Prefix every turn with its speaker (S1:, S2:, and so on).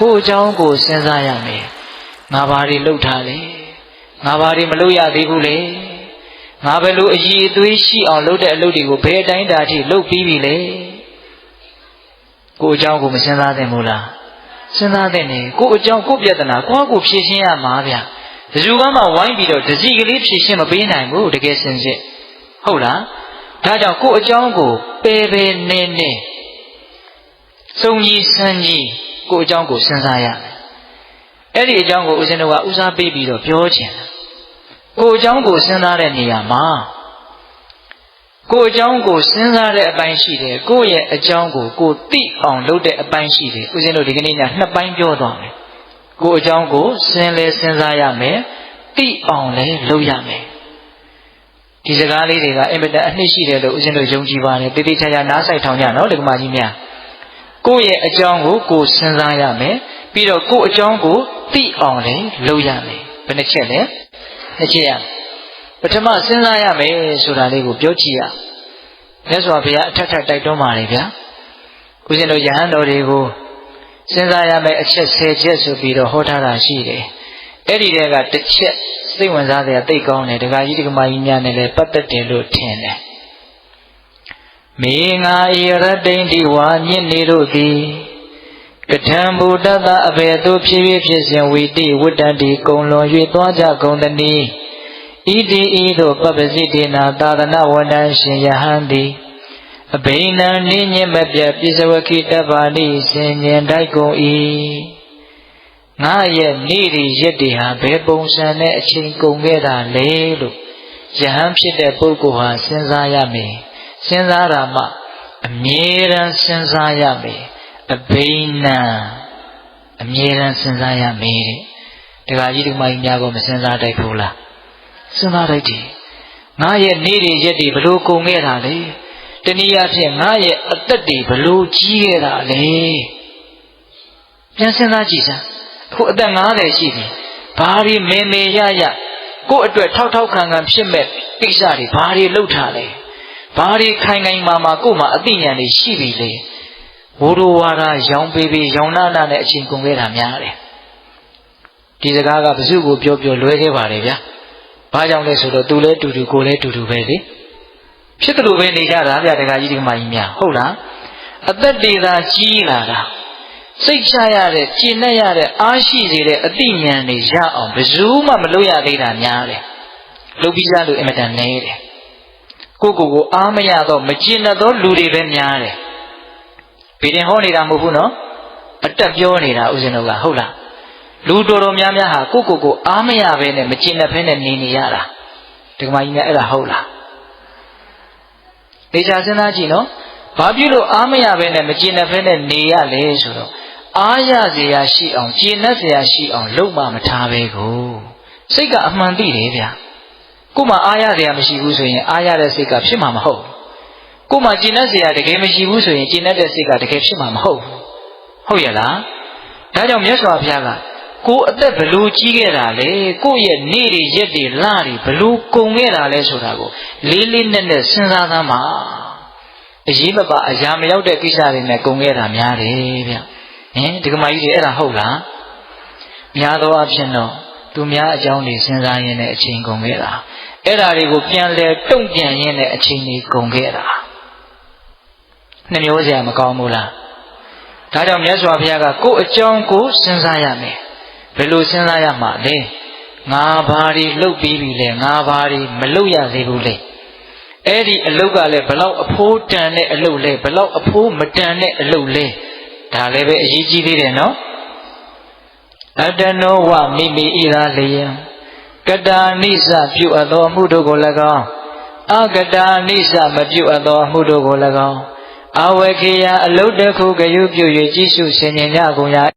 S1: ကိုယ့်အကြောင်းကိုစဉ်းစားရမယ်ငါဘာတွေလှုပ်ထားလဲငါဘာတွေမလုပ်ရသေးဘူးလေငါဘယ်လိုအည်အသွေးရှိအောင်လုပ်တဲ့အလုပ်တွေကိုဘယ်အတိုင်းတာထိလုပ်ပြီးပြီလဲကိုယ့်အကြောင်းကိုမစဉ်းစားသင့်ဘူးလားစဉ်းစားသင့်တယ်ကိုယ့်အကြောင်းကိုယ့်ပြဿနာကိုယ့်ကိုဖြေရှင်းရမှာဗျာတစုကမှဝိုင်းပြီးတော့တစီကလေးဖြေရှင်းမပေးနိုင်ဘူးတကယ်စင်စစ်ဟုတ်လားဒါကြောင့်ကိုယ့်အကြောင်းကိုပယ်ပယ်နေနေစုံကြီးဆန်းကြီး ကိုယ့်အကြောင်းကိုစဉ်းစားရမယ်အဲ့ဒီအကြောင်းကိုဦးဇင်းတို့ကဦးစားပေးပြီးတော့ပြောချင်တယ်ကိုယ့်အကြောင်းကိုစဉ်းစားတဲ့နေရာမှာကိုယ့်အကြောင်းကိုစဉ်းစားတဲ့အပိုင်းရှိတယ်ကိုယ့်ရဲ့အကြောင်းကိုကိုသိအောင်လုပ်တဲ့အပိုင်းရှိတယ်ဦးဇင်းတို့ဒီကနေ့ညနှစ်ပိုင်းပြောသွားမယ်ကိုယ့်အကြောင်းကိုစဉ်းလဲစဉ်းစားရမယ်သိအောင်လဲလုပ်ရမယ်ဒီစကားလေးတွေကအင်မတန်အနှစ်ရှိတယ်လို့ဦးဇင်းတို့ယုံကြည်ပါတယ်တိတိကျကျနားဆိုင်ထောင်ကြနော်ဒကမာကြီးများ ကိုယ့်ရဲ့အကြောင်းကိုကိုစဉ်းစားရမယ်ပြီးတော့ကိုယ့်အကြောင်းကိုသိအောင်လဲလုပ်ရမယ်ဘယ်နှချက်လဲနှစ်ချက်ရပထမစဉ်းစားရမယ်ဆိုတာလေးကိုပြောကြည့်ရမြတ်စွာဘုရားအထက်ထက်တိုက်တွန်းပါတယ်ဗျာဦးဇင်းတို့ယဟန်တော်တွေကိုစဉ်းစားရမယ်အချက်၁၀ချက်ဆိုပြီးတော့ဟောထားတာရှိတယ်အဲ့ဒီတဲကတစ်ချက်စိတ်ဝင်စားစရာသိကောင်းတယ်ဒကာကြီးဒကာမကြီးများနဲ့လည်းပတ်သက်တယ်လို့ထင်တယ် မေငါဤရတ္တိန်ဒီဝါမြင့်နေတို့သည်ကထံဘုဒ္ဓတအဘေသူဖြစ်ဖြစ်ဖြစ်စဉ်ဝီတိဝတ္တန္တိကုံလွန်၍သွားကြကုန်သနည်းဣတိဤသို့ပပ္ပစိတေနာသာသနာဝန္တံရှင်ယဟန်သည်အဘိနံနိညမပြပြစ္ဆဝခိတပါဠိဆင်ញင်တိုက်ကုန်၏ငါရဲ့နေ့ရီရက်တွေဟာဘယ်ပုံစံနဲ့အချိန်ကုန်ခဲ့တာလဲလို့ယဟန်ဖြစ်တဲ့ပုဂ္ဂိုလ်ဟာစဉ်းစားရမယ် စဉ်းစားတာမှအမြဲတမ်းစဉ်းစားရမယ်အဘိနံအမြဲတမ်းစဉ်းစားရမယ်တဲ့ဒကာကြီးဒီမကြီးများကမစဉ်းစားတတ်ဘူးလားစဉ်းစားတတ်တယ်ငါရဲ့နေ့တွေရက်တွေဘလို့ကုန်ခဲ့တာလဲတနည်းအားဖြင့်ငါရဲ့အသက်တွေဘလို့ကြီးခဲ့တာလဲပြန်စဉ်းစားကြည့်စမ်းအခုအသက်90ရှိပြီဘာတွေမေမေရရကိုယ့်အတွက်ထောက်ထောက်ခံခံဖြစ်မဲ့ကိစ္စတွေဘာတွေလုပ်ထားလဲ ဘာတွေခိုင်ခိုင်မာမာကို့မှာအသိဉာဏ်တွေရှိပြီလေဝိုးတော်ဝါဒရောင်ပေပေရောင်နာနာနဲ့အချိန်ကုန်ခဲ့တာများတယ်ဒီစကားကဘု து ကိုပြောပြောလွဲခဲ့ပါတယ်ဗျာဘာကြောင့်လဲဆိုတော့သူလဲတူတူကိုလဲတူတူပဲလေဖြစ်တယ်လို့ပဲနေကြတာဗျာတခါကြီးဒီကမကြီးများဟုတ်လားအသက်တွေသာကြီးလာတာစိတ်ချရတဲ့ကျင့်နဲ့ရတဲ့အားရှိစေတဲ့အသိဉာဏ်တွေရအောင်ဘယ်သူမှမလုပ်ရသေးတာများတယ်လုပ်ပြီးသားလို့အင်မတန်နေတယ် ကိုကိုကိုအားမရတော့မကျင့်တတ်သောလူတွေပဲများတယ်ဗီဒင်ဟောနေတာမဟုတ်ဘူးနော်အတက်ပြောနေတာဥစဉ်တို့ကဟုတ်လားလူတော်တော်များများဟာကိုကိုကိုအားမရဘဲနဲ့မကျင့်တတ်ဘဲနဲ့နေနေရတာဒီကမကြီးများအဲ့ဒါဟုတ်လားဒေချာစဉ်းစားကြည့်နော်ဘာဖြစ်လို့အားမရဘဲနဲ့မကျင့်တတ်ဘဲနဲ့နေရလဲဆိုတော့အားရเสียရှိအောင်ကျင့်တတ်เสียရှိအောင်လုပ်မှမထားပဲကိုစိတ်ကအမှန်သိတယ်ဗျာ ကို့မှာအားရစရာမရှိဘူးဆိုရင်အားရတဲ့စိတ်ကဖြစ်မှာမဟုတ်ကို့မှာကျင်တဲ့စရာတကယ်မရှိဘူးဆိုရင်ကျင်တဲ့စိတ်ကတကယ်ဖြစ်မှာမဟုတ်ဟုတ်ရဲ့လားဒါကြောင့်မြတ်စွာဘုရားကကိုအသက်ဘလို့ကြီးခဲ့တာလဲကိုရဲ့နေ့တွေရက်တွေလတွေဘလို့ကုန်ခဲ့တာလဲဆိုတာကိုလေးလေးနက်နက်စဉ်းစားသမ်းပါအရေးမပါအရာမရောက်တဲ့ကိစ္စတွေနဲ့ကုန်ခဲ့တာများတယ်ဗျဟင်ဒီကမာကြီးတွေအဲ့ဒါဟုတ်လားများသောအားဖြင့်တော့ သူများအကြောင်းတွေစဉ်းစားရင်းနဲ့အချိန်ကုန်ခဲ့တာအဲ့ဒါတွေကိုပြန်လဲတုံ့ပြန်ရင်းနဲ့အချိန်တွေကုန်ခဲ့တာနှမျိုးစရာမကောင်းဘူးလားဒါကြောင့်မြတ်စွာဘုရားကကိုယ်အကြောင်းကိုစဉ်းစားရမယ်ဘယ်လိုစဉ်းစားရမှာလဲငါဘာတွေလှုပ်ပြီးပြီလဲငါဘာတွေမလှုပ်ရသေးဘူးလဲအဲ့ဒီအလုတ်ကလည်းဘလောက်အဖိုးတန်တဲ့အလုတ်လဲဘလောက်အဖိုးမတန်တဲ့အလုတ်လဲဒါလည်းပဲအရေးကြီးသေးတယ်နော် အတနောဝမိမိဣရာလျံကတာနိစ္စပြုအပ်သောအမှုတို့ကို၎င်းအကတာနိစ္စမပြုအပ်သောအမှုတို့ကို၎င်းအဝေခေယအလုတ်တစ်ခုကယူပြု၍ကြည့်ရှုဆင်ញင်ကြကုန်ရ